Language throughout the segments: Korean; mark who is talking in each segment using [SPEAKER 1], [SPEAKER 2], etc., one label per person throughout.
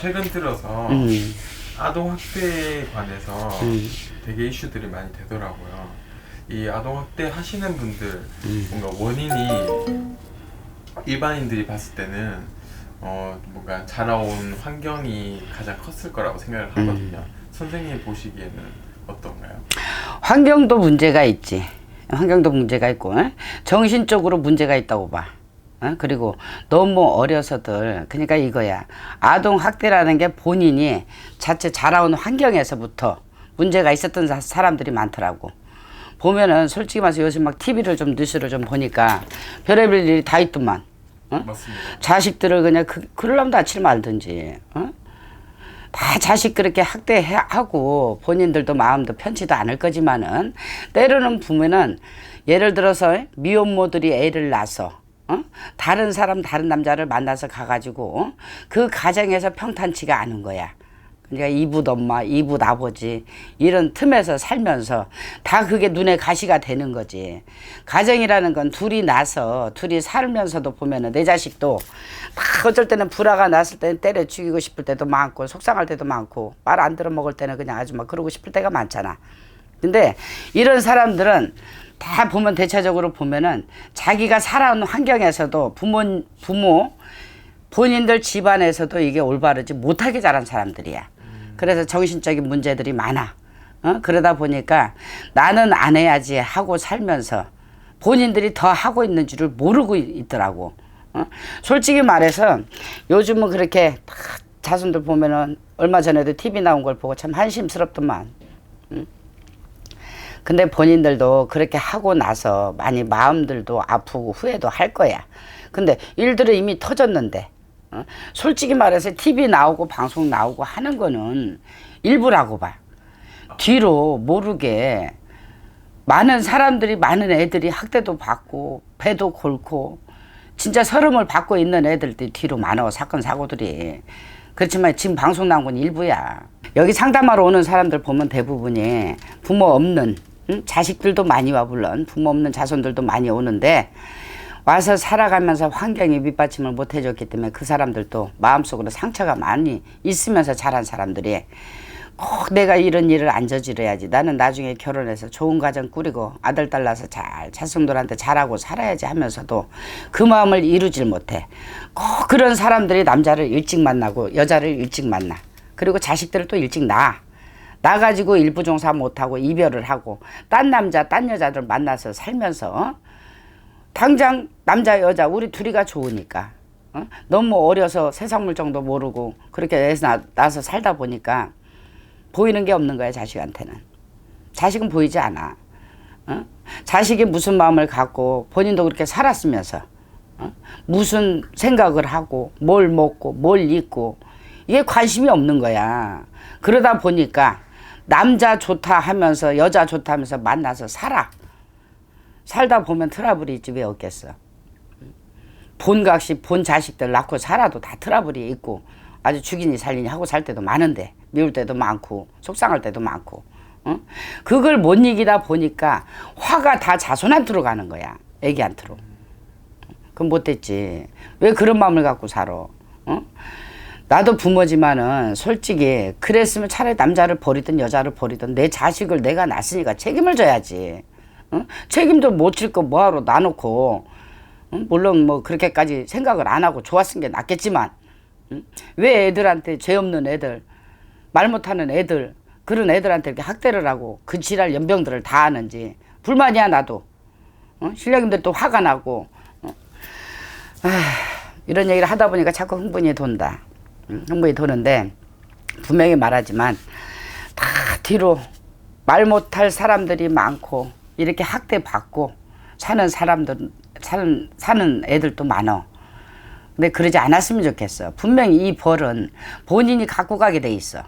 [SPEAKER 1] 최근 들어서
[SPEAKER 2] 음.
[SPEAKER 1] 아동 학대에 관해서
[SPEAKER 2] 음.
[SPEAKER 1] 되게 이슈들이 많이 되더라고요. 이 아동 학대 하시는 분들
[SPEAKER 2] 음.
[SPEAKER 1] 뭔가 원인이 일반인들이 봤을 때는 어 뭔가 자라온 환경이 가장 컸을 거라고 생각을 하거든요.
[SPEAKER 2] 음.
[SPEAKER 1] 선생님 보시기에는 어떤가요?
[SPEAKER 2] 환경도 문제가 있지. 환경도 문제가 있고 에? 정신적으로 문제가 있다고 봐. 어? 그리고 너무 어려서들 그러니까 이거야. 아동 학대라는 게 본인이 자체 자라온 환경에서부터 문제가 있었던 사- 사람들이 많더라고. 보면은 솔직히 말해서 요즘 막 TV를 좀 뉴스를 좀 보니까 별의별 일이 다 있더만. 어?
[SPEAKER 1] 맞습니다.
[SPEAKER 2] 자식들을 그냥 그, 그럴라면 다치를 말든지. 어? 다 자식 그렇게 학대하고 본인들도 마음도 편치도 않을 거지만은 때로는 보면은 예를 들어서 미혼모들이 애를 낳아서 어? 다른 사람 다른 남자를 만나서 가가지고 어? 그 가정에서 평탄치가 않은 거야. 그러니까 이붓 엄마, 이붓 아버지 이런 틈에서 살면서 다 그게 눈에 가시가 되는 거지. 가정이라는 건 둘이 나서 둘이 살면서도 보면은 내 자식도 막 어쩔 때는 불화가 났을 때는 때려 죽이고 싶을 때도 많고 속상할 때도 많고 말 안 들어 먹을 때는 그냥 아주 막 그러고 싶을 때가 많잖아. 근데 이런 사람들은 다 보면 대체적으로 보면은 자기가 살아온 환경에서도 부모 부모 본인들 집안에서도 이게 올바르지 못하게 자란 사람들이야. 그래서 정신적인 문제들이 많아. 어? 그러다 보니까 나는 안 해야지 하고 살면서 본인들이 더 하고 있는 줄을 모르고 있- 있더라고. 어? 솔직히 말해서 요즘은 그렇게 다 자손들 보면은 얼마 전에도 TV 나온 걸 보고 참 한심스럽더만. 근데 본인들도 그렇게 하고 나서 많이 마음들도 아프고 후회도 할 거야. 근데 일들은 이미 터졌는데, 어? 솔직히 말해서 TV 나오고 방송 나오고 하는 거는 일부라고 봐. 뒤로 모르게 많은 사람들이, 많은 애들이 학대도 받고, 배도 골고, 진짜 서름을 받고 있는 애들들이 뒤로 많아, 사건, 사고들이. 그렇지만 지금 방송 나온 건 일부야. 여기 상담하러 오는 사람들 보면 대부분이 부모 없는, 응? 자식들도 많이 와, 물론. 부모 없는 자손들도 많이 오는데, 와서 살아가면서 환경이 밑받침을 못 해줬기 때문에 그 사람들도 마음속으로 상처가 많이 있으면서 자란 사람들이 꼭 내가 이런 일을 안 저질러야지. 나는 나중에 결혼해서 좋은 가정 꾸리고 아들, 딸 낳아서 잘 자손들한테 잘하고 살아야지 하면서도 그 마음을 이루질 못해. 꼭 그런 사람들이 남자를 일찍 만나고 여자를 일찍 만나. 그리고 자식들을 또 일찍 낳아. 나가지고 일부종사 못하고 이별을 하고 딴 남자, 딴 여자들 만나서 살면서 어? 당장 남자 여자 우리 둘이가 좋으니까 어? 너무 어려서 세상 물정도 모르고 그렇게 애서 나, 나서 살다 보니까 보이는 게 없는 거야 자식한테는 자식은 보이지 않아 어? 자식이 무슨 마음을 갖고 본인도 그렇게 살았으면서 어? 무슨 생각을 하고 뭘 먹고 뭘 입고 이게 관심이 없는 거야 그러다 보니까 남자 좋다 하면서 여자 좋다 하면서 만나서 살아 살다 보면 트러블이 있지 왜 없겠어. 본각시 본 자식들 낳고 살아도 다 트러블이 있고 아주 죽이니 살리니 하고 살 때도 많은데 미울 때도 많고 속상할 때도 많고 어? 그걸 못 이기다 보니까 화가 다 자손한테로 가는 거야 애기한테로 그럼 못됐지 왜 그런 마음을 갖고 살아 어? 나도 부모지만은 솔직히 그랬으면 차라리 남자를 버리든 여자를 버리든 내 자식을 내가 낳았으니까 책임을 져야지 어? 책임도 못 질 거 뭐하러 놔놓고 응? 물론 뭐 그렇게까지 생각을 안 하고 좋았은 게 낫겠지만 응? 왜 애들한테 죄 없는 애들 말 못하는 애들 그런 애들한테 이렇게 학대를 하고 그 지랄 연병들을 다 하는지 불만이야 나도 어? 신령님들 또 화가 나고 어? 아, 이런 얘기를 하다 보니까 자꾸 흥분이 돈다 응? 흥분이 도는데 분명히 말하지만 다 뒤로 말 못할 사람들이 많고 이렇게 학대 받고 사는 사람들 사는 사는 애들도 많어. 근데 그러지 않았으면 좋겠어. 분명히 이 벌은 본인이 갖고 가게 돼 있어.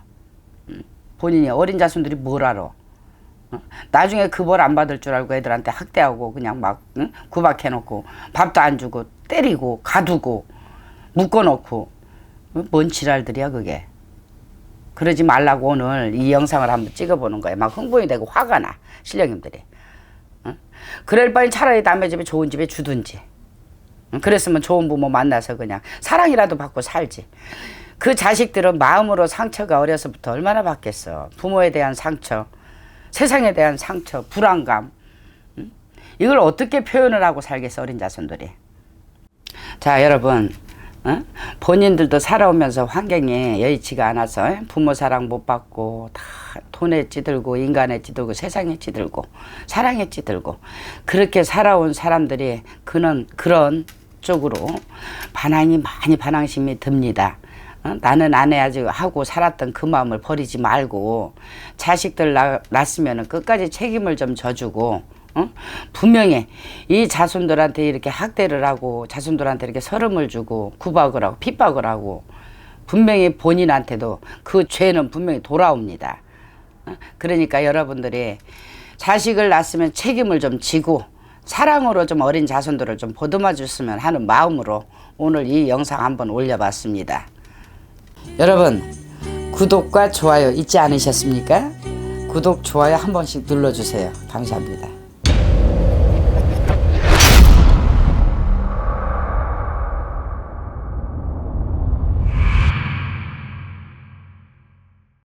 [SPEAKER 2] 음, 본인이 어린 자손들이 뭘 알아? 어? 나중에 그 벌 안 받을 줄 알고 애들한테 학대하고 그냥 막 응? 구박해놓고 밥도 안 주고 때리고 가두고 묶어놓고 어? 뭔 지랄들이야 그게. 그러지 말라고 오늘 이 영상을 한번 찍어보는 거야. 막 흥분이 되고 화가 나 실령님들이. 응? 그럴 바엔 차라리 남의 집에 좋은 집에 주든지. 응? 그랬으면 좋은 부모 만나서 그냥 사랑이라도 받고 살지. 그 자식들은 마음으로 상처가 어려서부터 얼마나 받겠어. 부모에 대한 상처, 세상에 대한 상처, 불안감. 응? 이걸 어떻게 표현을 하고 살겠어, 어린 자손들이. 자, 여러분. 어? 본인들도 살아오면서 환경이 여의치가 않아서 예? 부모 사랑 못 받고 다 돈에 찌들고 인간에 찌들고 세상에 찌들고 사랑에 찌들고 그렇게 살아온 사람들이 그는 그런 쪽으로 반항이 많이 반항심이 듭니다. 어? 나는 안 해야지 하고 살았던 그 마음을 버리지 말고 자식들 낳, 낳았으면 끝까지 책임을 좀 져주고 어? 분명히 이 자손들한테 이렇게 학대를 하고 자손들한테 이렇게 서름을 주고 구박을 하고 핍박을 하고 분명히 본인한테도 그 죄는 분명히 돌아옵니다. 어? 그러니까 여러분들이 자식을 낳았으면 책임을 좀 지고 사랑으로 좀 어린 자손들을 좀 보듬어 줬으면 하는 마음으로 오늘 이 영상 한번 올려봤습니다. 여러분 구독과 좋아요 잊지 않으셨습니까? 구독 좋아요 한 번씩 눌러주세요. 감사합니다.